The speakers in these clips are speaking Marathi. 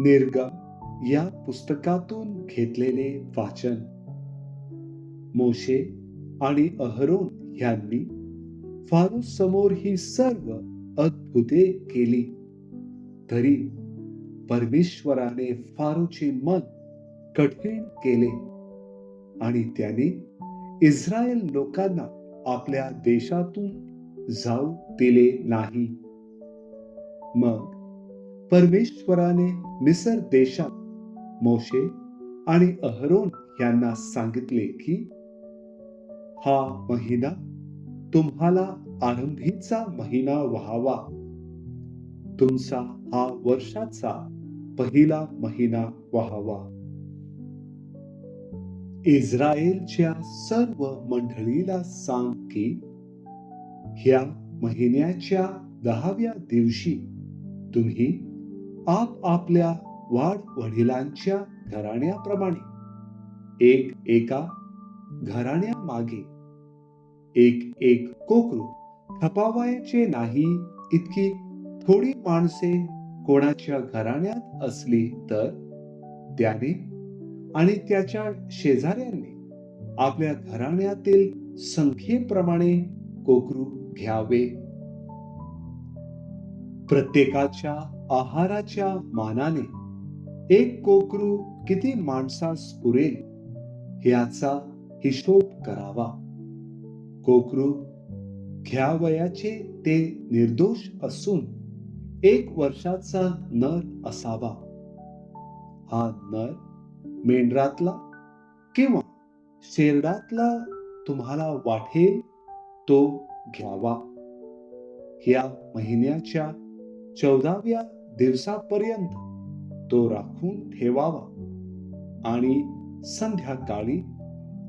निर्गम या पुस्तकातून घेतलेले वाचन. मोशे आणि अहरोन यांनी फारो समोर ही सर्व अद्भुते केली. तरी परमेश्वराने फारूचे मन कठीण केले आणि त्याने इस्रायल लोकांना आपल्या देशातून जाऊ दिले नाही. मग परमेश्वराने मिसर देशात मोशे आणि अहरोन यांना सांगितले की हा महिना तुम्हाला आरंभीचा महिना व्हावा. तुमचा हा वर्षाचा पहिला महिना व्हावा. इस्रायलच्या सर्व मंडळीला सांग की ह्या महिन्याच्या दहाव्या दिवशी तुम्ही आप आपल्या वाढ वडिलांच्या घराण्याप्रमाणे. एक एका घराण्यामागे एक एक कोकरू खपावायचे नाही इतकी थोडी माणसे कोणाच्या घराण्यात असली तर त्याने आणि त्याच्या शेजाऱ्यांनी आपल्या घराण्यातील संख्येप्रमाणे कोकरू घ्यावे. प्रत्येकाच्या आहाराच्या मानाने एक कोकरू किती माणसास पुरेल याचा हिशोब करावा. कोकरू घ्यावयाचे ते निर्दोष असून एक वर्षाचा नर असावा. हा नर मेंढरातला किंवा शेरडातला तुम्हाला वाटेल तो घ्यावा. या महिन्याच्या चौदाव्या दिवसापर्यंत तो राखून ठेवावा. आणि संध्याकाळी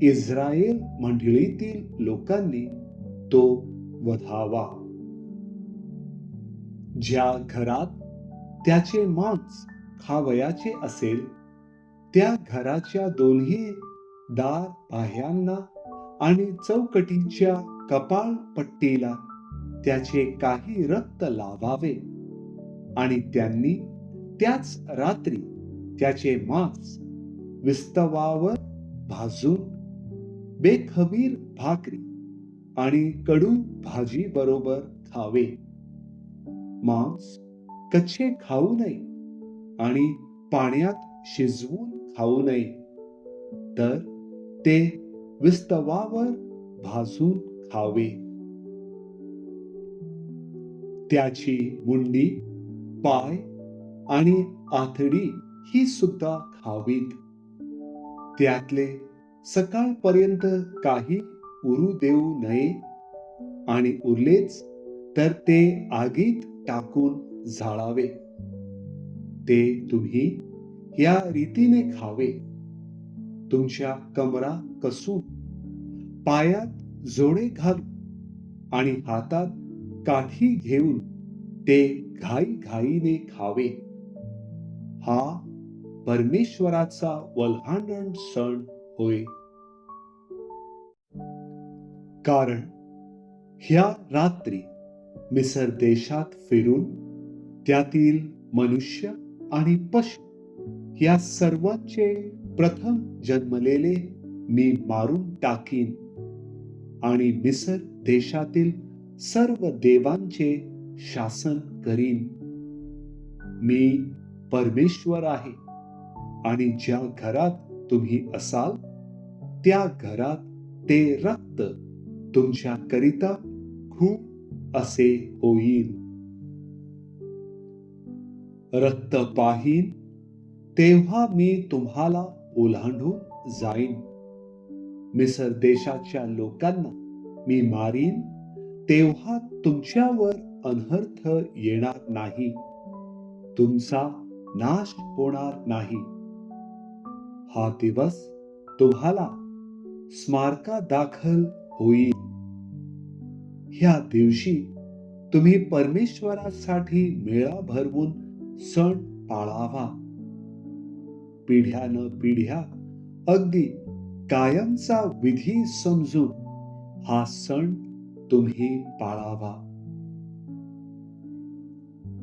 इस्रायल मंडळीतील लोकांनी तो वधावा. ज्या घरात त्याचे मांस खावयाचे असेल त्या घराच्या दोन्ही दार बाह्यांना आणि चौकटीच्या कपाळ पट्टीला त्याचे काही रक्त लावावे. आणि त्यांनी त्याच रात्री त्याचे मांस विस्तवावर भाजून बेखबीर भाकरी आणि कडू भाजी बरोबर खावे. मांस कच्चे खाऊ नये आणि पाण्यात शिजवून खाऊ नये. तर ते विस्तवावर भाजून खावे. त्याची मुंडी पाय आणि आथडी ही सुद्धा खावीत. त्यातले सकाळपर्यंत काही उरू देऊ नये आणि उरलेच तर ते आगीत टाकून जाळावे ते तुम्ही या रीतीने खावे. तुमच्या कमरा कसून पायात जोडे घालून आणि हातात काठी घेऊन ते घाई घाईने खावे. हा परमेश्वराचा वल्हांडण सण होय. कारण ह्या रात्री मिसर देशात फिरून त्यातील मनुष्य आणि पशु या सर्वांचे प्रथम जन्मलेले मी मारून टाकीन आणि मिसर देशातील सर्व देवांचे शासन करीन. मी परमेश्वर आहे आणि ज्या घरात तुम्ही असाल त्या घरात ते रक्त तुमच्याकरिता खूप असे होईल. रक्त पाहीन तेव्हा मी तुम्हाला ओलांडून जाईन. मिसर देशाच्या लोकांना मी मारीन तेव्हा तुमच्यावर अनर्थ येणार नाही. तुमचा नाश होणार नाही. हा दिवस तुम्हाला स्मारका दाखल होईल. ह्या दिवशी तुम्ही परमेश्वरासाठी मेळा भरवून सण पाळावा. पिढ्यान पिढ्या अगदी कायमचा विधी समजून हा सण तुम्ही पाळावा.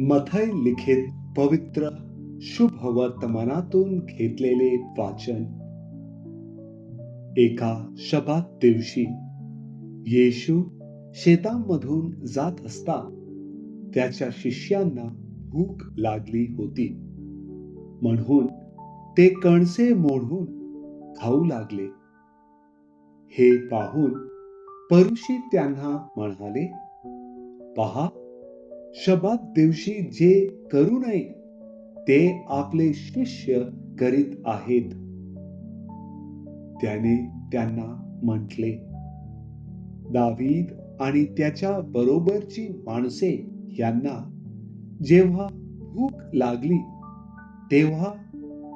मथय लिखित पवित्र शुभ वर्तमानातून घेतलेले वाचन. एका शबात दिवशी येशू शेतांमधून जात असता त्याच्या शिष्यांना भूक लागली होती. म्हणून ते कणसे मोडून खाऊ लागले. हे पाहून परुषी त्यांना म्हणाले पहा शबात दिवशी जे करू नये ते आपले शिष्य करीत आहेत. त्याने त्यांना म्हटले दावीद आणि त्याच्या बरोबरची माणसे यांना जेव्हा भूक लागली तेव्हा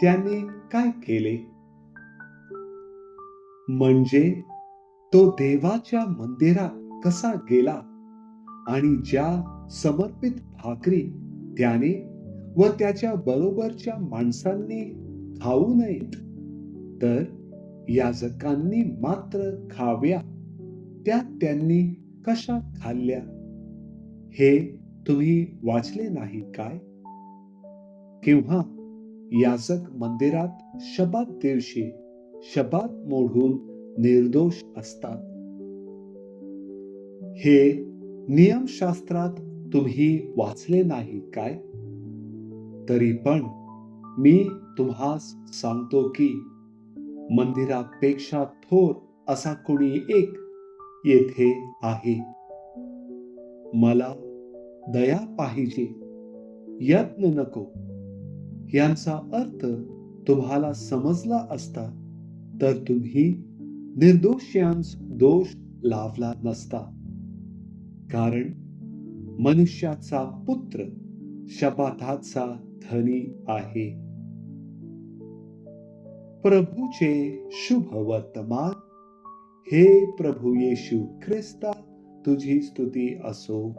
त्यांनी काय केले? म्हणजे तो देवाच्या मंदिरात कसा गेला? आणि ज्या समर्पित भाकरी त्याने व त्याच्या बरोबरच्या माणसांनी खाऊ नयेत तर याजकांनी मात्र खाव्या. त्या त्यांनी कशा खाल्ल्या? हे तुम्ही वाचले नाही काय? किंवा याजक मंदिरात शबात दिवशी शबात मोडून निर्दोष असतात. हे नियमशास्त्रात तुम्ही वाचले नाही काय? तरी पण मी तुम्हास सांगतो की मंदिरापेक्षा थोर असा कोणी एक येथे आहे. मला दया पाहिजे. यत्न नको. यांचा अर्थ तुम्हाला समजला असता तर तुम्ही निर्दोष्यांस दोष लावला नसता. कारण मनुष्याचा पुत्र शपाथाचा धनी आहे. प्रभूचे शुभ वर्तमान हे प्रभू येशू ख्रिस्ता तुझी स्तुती असो.